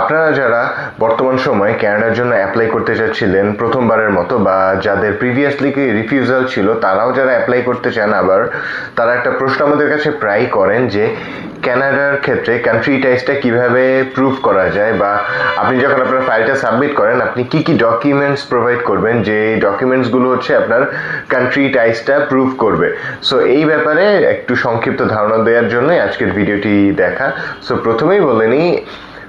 আপনারা যারা বর্তমান সময়ে ক্যানাডার জন্য অ্যাপ্লাই করতে চাচ্ছিলেন প্রথমবারের মতো বা যাদের প্রিভিয়াসলি কি রিফিউজাল ছিল, তারাও যারা অ্যাপ্লাই করতে চান আবার, তারা একটা প্রশ্ন আমাদের কাছে প্রায় করেন যে ক্যানাডার ক্ষেত্রে কান্ট্রি টাইজটা কীভাবে প্রুভ করা যায় বা আপনি যখন আপনার ফাইলটা সাবমিট করেন, আপনি কি কি ডকুমেন্টস প্রোভাইড করবেন যে ডকুমেন্টসগুলো হচ্ছে আপনার কান্ট্রি টাইসটা প্রুভ করবে? সো এই ব্যাপারে একটু সংক্ষিপ্ত ধারণা দেওয়ার জন্য আজকের ভিডিওটি দেখা। সো প্রথমেই বলে নিই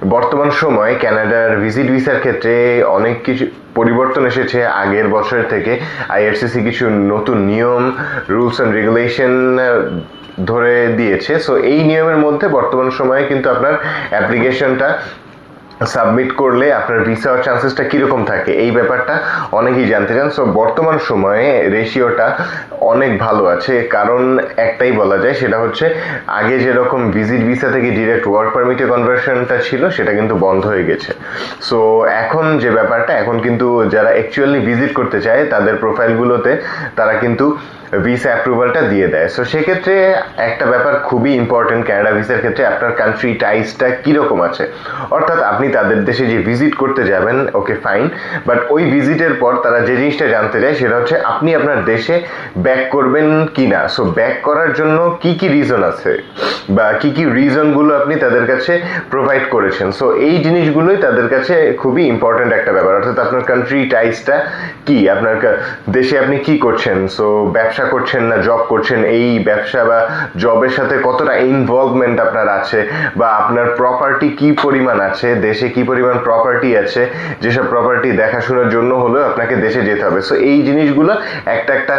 বর্তমান সময় ক্যানাডার ভিজিট ভিসার ক্ষেত্রে অনেক কিছু পরিবর্তন এসেছে আগের বছর থেকে। আইআরসিসি কিছু নতুন নিয়ম, রুলস অ্যান্ড রেগুলেশন ধরে দিয়েছে। সো এই নিয়মের মধ্যে বর্তমান সময়ে কিন্তু আপনার অ্যাপ্লিকেশনটা সাবমিট করলে আপনার ভিসা হওয়ার চান্সেসটা কীরকম থাকে? এই ব্যাপারটা অনেকেই জানতে চান। সো বর্তমান সময়ে রেশিওটা অনেক ভালো আছে। কারণ একটাই বলা যায়, সেটা হচ্ছে আগে যেরকম ভিজিট ভিসা থেকে ডিরেক্ট ওয়ার্ক পারমিটে কনভার্সনটা ছিল, সেটা কিন্তু বন্ধ হয়ে গেছে। সো এখন যে ব্যাপারটা, এখন কিন্তু যারা অ্যাকচুয়ালি ভিজিট করতে চায়, তাদের প্রোফাইলগুলোতে তারা কিন্তু ভিসা অ্যাপ্রুভালটা দিয়ে দেয়। সো সেক্ষেত্রে একটা ব্যাপার খুবই ইম্পর্টেন্ট ক্যানাডা ভিসার ক্ষেত্রে আপনার কান্ট্রি টাইসটা কীরকম আছে? অর্থাৎ আপনি তাদের দেশে যে ভিজিট করতে যাবেন ওকে ফাইন বাট ওই ভিজিটের পর তারা যে জিনিসটা জানতে চায় সেটা হচ্ছে আপনি আপনার দেশে ব্যাক করবেন কি না সো ব্যাক করার জন্য কি কি রিজন আছে? বা কি কি রিজনগুলো আপনি তাদের কাছে প্রোভাইড করেছেন? সো এই জিনিসগুলোই তাদের কাছে খুবই ইম্পর্ট্যান্ট একটা ব্যাপার। অর্থাৎ আপনার কান্ট্রি টাইসটা কি? আপনার দেশে আপনি কি করছেন? সো ব্যবসা করছেন না জব করছেন, এই ব্যবসা বা জবের সাথে কতটা ইনভলভমেন্ট আপনার আছে বা আপনার প্রপার্টি কি পরিমাণ আছে, দেশে কি পরিমাণ প্রপার্টি আছে, যেসব প্রপার্টি দেখাশোনার জন্য হলেও আপনাকে দেশে যেতে হবে। সো এই জিনিসগুলো একটা একটা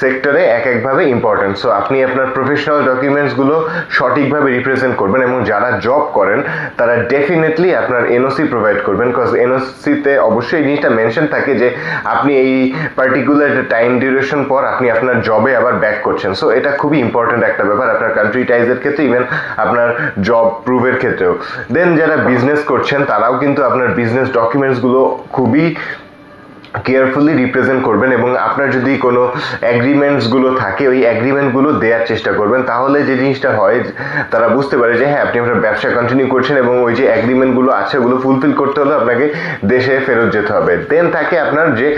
সেক্টরে এক একভাবে ইম্পর্টেন্ট সো আপনি আপনার প্রফেশনাল ডকুমেন্টসগুলো সঠিকভাবে রিপ্রেজেন্ট করবেন এবং যারা জব করেন, তারা ডেফিনেটলি আপনার এনওসি প্রোভাইড করবেন। বিকজ এনওসিতে অবশ্যই এই জিনিসটা মেনশন থাকে যে, আপনি এই পার্টিকুলার টাইম ডিউরেশন পর আপনি আপনার জবে আবার ব্যাক করছেন। সো এটা খুবই ইম্পর্টেন্ট একটা ব্যাপার আপনার কান্ট্রি টাইজের ক্ষেত্রে ইভেন আপনার জব প্রুভের ক্ষেত্রেও। দেন যারা বিজনেস করছেন, তারাও কিন্তু আপনার বিজনেস ডকুমেন্টসগুলো খুবই কেয়ারফুলি রিপ্রেজেন্ট করবেন এবং আপনার যদি কোনো অ্যাগ্রিমেন্টসগুলো থাকে, ওই অ্যাগ্রিমেন্টগুলো দেওয়ার চেষ্টা করবেন, তাহলে যে জিনিসটা হয়, তারা বুঝতে পারে যে হ্যাঁ আপনি আপনার ব্যবসা কন্টিনিউ করছেন এবং ওই যে অ্যাগ্রিমেন্টগুলো আছে, ওগুলো ফুলফিল করতে হলে আপনাকে দেশে ফেরত যেতে হবে। দেন থাকে আপনার যে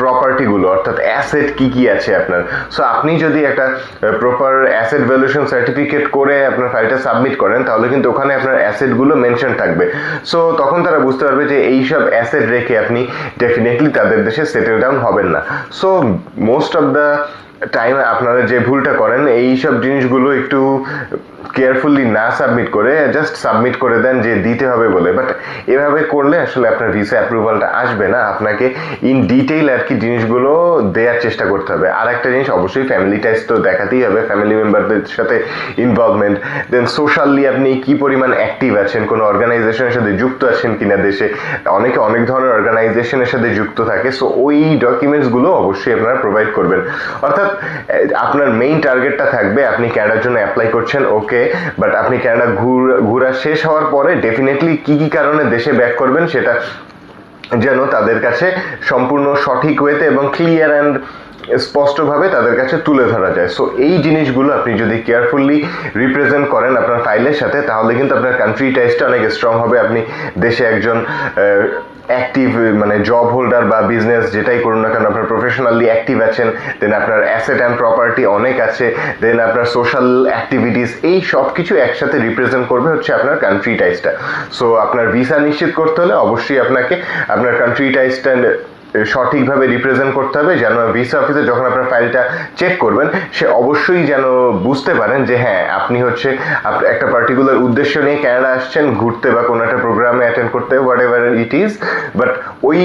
প্রপার্টিগুলো অর্থাৎ অ্যাসেট কি কি আছে আপনার। সো আপনি যদি একটা প্রপার অ্যাসেট ভ্যালুয়েশন সার্টিফিকেট করে আপনার ফাইলটা সাবমিট করেন, তাহলে কিন্তু ওখানে আপনার অ্যাসেটগুলো মেনশন থাকবে। সো তখন তারা বুঝতে পারবে যে এইসব অ্যাসেট রেখে আপনি ডেফিনেটলি তাদের দেশে সেটেল ডাউন হবেন না। So most of the time আপনারা যে ভুলটা করেন এই সব জিনিসগুলো একটু কেয়ারফুলি না সাবমিট করে জাস্ট সাবমিট করে দেন যে দিতে হবে বলে। বাট এভাবে করলে আসলে আপনার ভিসা অ্যাপ্রুভালটা আসবে না। আপনাকে ইন ডিটেইল আর কি জিনিসগুলো দেওয়ার চেষ্টা করতে হবে। আর একটা জিনিস, অবশ্যই ফ্যামিলি টাইজ তো দেখাতেই হবে ফ্যামিলি মেম্বারদের সাথে ইনভলভমেন্ট দেন সোশ্যালি আপনি কি পরিমাণ অ্যাক্টিভ আছেন, কোনো অর্গানাইজেশনের সাথে যুক্ত আছেন কিনা দেশে? অনেকে অনেক ধরনের অর্গানাইজেশনের সাথে যুক্ত থাকে। সো ওই ডকুমেন্টসগুলো অবশ্যই আপনারা প্রোভাইড করবেন। অর্থাৎ আপনার মেইন টার্গেটটা থাকবে, আপনি ক্যানাডার জন্য অ্যাপ্লাই করছেন ওকে বাট আপনি ক্যানাডা ঘুরা শেষ হওয়ার পরে ডেফিনেটলি কি কি কারণে দেশে ব্যাক করবেন সেটা যেন তাদের কাছে সম্পূর্ণ সঠিক ওয়েতে এবং ক্লিয়ার অ্যান্ড স্পষ্টভাবে তাদের কাছে তুলে ধরা যায়। সো এই জিনিসগুলো আপনি যদি কেয়ারফুলি রিপ্রেজেন্ট করেন আপনার ফাইলের সাথে, তাহলে কিন্তু আপনার কান্ট্রি টাইজটা অনেক স্ট্রং হবে, আপনি দেশে একজন অ্যাক্টিভ মানে জব হোল্ডার বা বিজনেস যেটাই করুন না কেন, আপনার প্রফেশনালি অ্যাক্টিভ আছেন দেন আপনার অ্যাসেট অ্যান্ড প্রপার্টি অনেক আছে দেন আপনার সোশ্যাল অ্যাক্টিভিটিস এই সব কিছু একসাথে রিপ্রেজেন্ট করবে হচ্ছে আপনার কান্ট্রি টাইজটা সো আপনার ভিসা নিশ্চিত করতে হলে অবশ্যই আপনাকে আপনার কান্ট্রি টাইজটা সঠিকভাবে রিপ্রেজেন্ট করতে হবে, যেন ভিসা অফিসে যখন আপনার ফাইলটা চেক করবেন, সে অবশ্যই যেন বুঝতে পারেন যে হ্যাঁ আপনি হচ্ছে একটা পার্টিকুলার উদ্দেশ্য নিয়ে ক্যানাডা আসছেন, ঘুরতে বা কোনো একটা প্রোগ্রামে অ্যাটেন্ড করতে whatever it is but ওই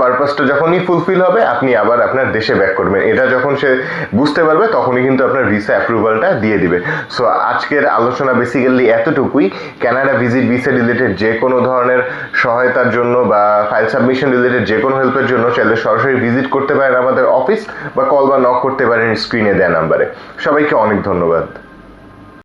পারপাসটা যখনই ফুলফিল হবে, আপনি আবার আপনার দেশে ব্যাক করবেন। এটা যখন সে বুঝতে পারবে, তখনই কিন্তু আপনার ভিসা অ্যাপ্রুভালটা দিয়ে দিবে। সো আজকের আলোচনা বেসিক্যালি এতটুকুই। ক্যানাডা ভিজিট ভিসা রিলেটেড যে কোনো ধরনের সহায়তার জন্য বা ফাইল সাবমিশন রিলেটেড যে কোনো হেল্পের জন্য চাইলে সরাসরি ভিজিট করতে পারেন আমাদের অফিস বা কল বা নক করতে পারেন স্ক্রিনে দেওয়া নাম্বারে সবাইকে অনেক ধন্যবাদ।